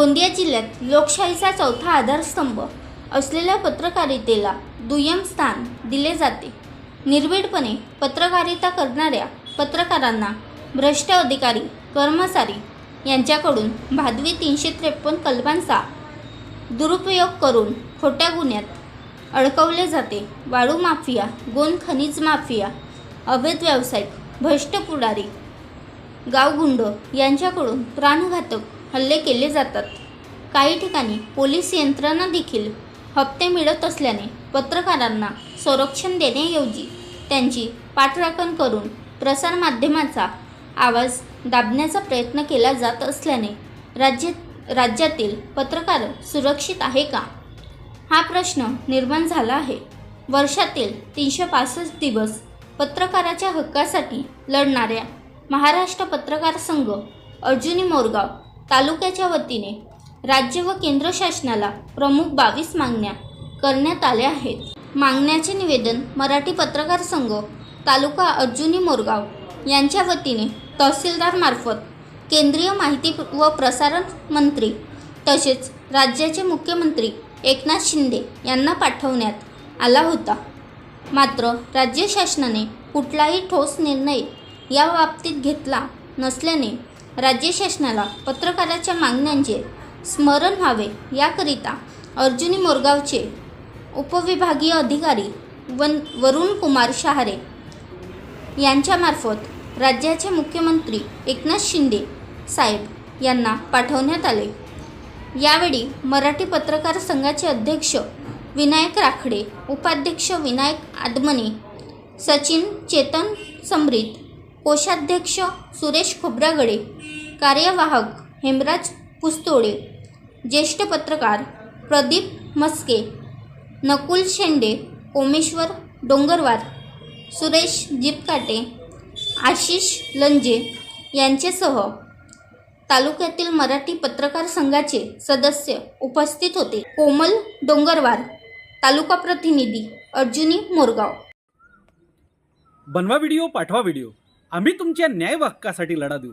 गोंदिया जिल्ह्यात लोकशाहीचा चौथा आधारस्तंभ असलेल्या पत्रकारितेला दुय्यम स्थान दिले जाते. निर्भीडपणे पत्रकारिता करणाऱ्या पत्रकारांना भ्रष्ट अधिकारी कर्मचारी यांच्याकडून भादवी तीनशे त्रेपन्न कलमांचा दुरुपयोग करून खोट्या गुन्ह्यात अडकवले जाते. वाळू माफिया गोंद खनिज माफिया अवैध व्यावसायिक भ्रष्ट पुढारी गावगुंड यांच्याकडून प्राणघातक हल्ले केले जातात. काही ठिकाणी पोलीस यंत्रणा देखील हप्ते मिळत असल्याने पत्रकारांना संरक्षण देण्याऐवजी त्यांची पाठराखण करून प्रसारमाध्यमाचा आवाज दाबण्याचा प्रयत्न केला जात असल्याने राज्य राज्यातील पत्रकार सुरक्षित आहे का? हा प्रश्न निर्माण झाला आहे. वर्षातील तीनशे पासष्ट दिवस पत्रकाराच्या हक्कासाठी लढणाऱ्या महाराष्ट्र पत्रकार संघ अर्जुनी मोरगाव तालुक्याच्या वतीने राज्य व केंद्र शासनाला प्रमुख बावीस मागण्या करण्यात आल्या आहेत. मागण्याचे निवेदन मराठी पत्रकार संघ तालुका अर्जुनी मोरगाव यांच्या वतीने तहसीलदारमार्फत केंद्रीय माहिती व प्रसारण मंत्री तसेच राज्याचे मुख्यमंत्री एकनाथ शिंदे यांना पाठवण्यात आला होता. मात्र राज्य शासनाने कुठलाही ठोस निर्णय या बाबतीत घेतला नसल्याने राज्य शासनाला पत्रकाराच्या मागण्यांचे स्मरण व्हावे याकरिता अर्जुनी मोरगावचे उपविभागीय अधिकारी वन वरुण कुमार शहारे यांच्यामार्फत राज्याचे मुख्यमंत्री एकनाथ शिंदे साहेब यांना पाठवण्यात आले. यावेळी मराठी पत्रकार संघाचे अध्यक्ष विनायक राखडे उपाध्यक्ष विनायक आदमने सचिन चेतन समृत कोषाध्यक्ष सुरेश खोब्रागडे कार्यवाहक हेमराज कुस्तोडे ज्येष्ठ पत्रकार प्रदीप मस्के नकुल शेंडे ओमेश्वर डोंगरवार सुरेश जिपकाटे आशिष लंजे यांचेसह तालुक्यातील मराठी पत्रकार संघाचे सदस्य उपस्थित होते. कोमल डोंगरवार तालुका प्रतिनिधी अर्जुनी मोरगाव. बनवा व्हिडिओ पाठवा व्हिडिओ. आम्ही तुमच्या न्याय हक्कासाठी लढा देऊ.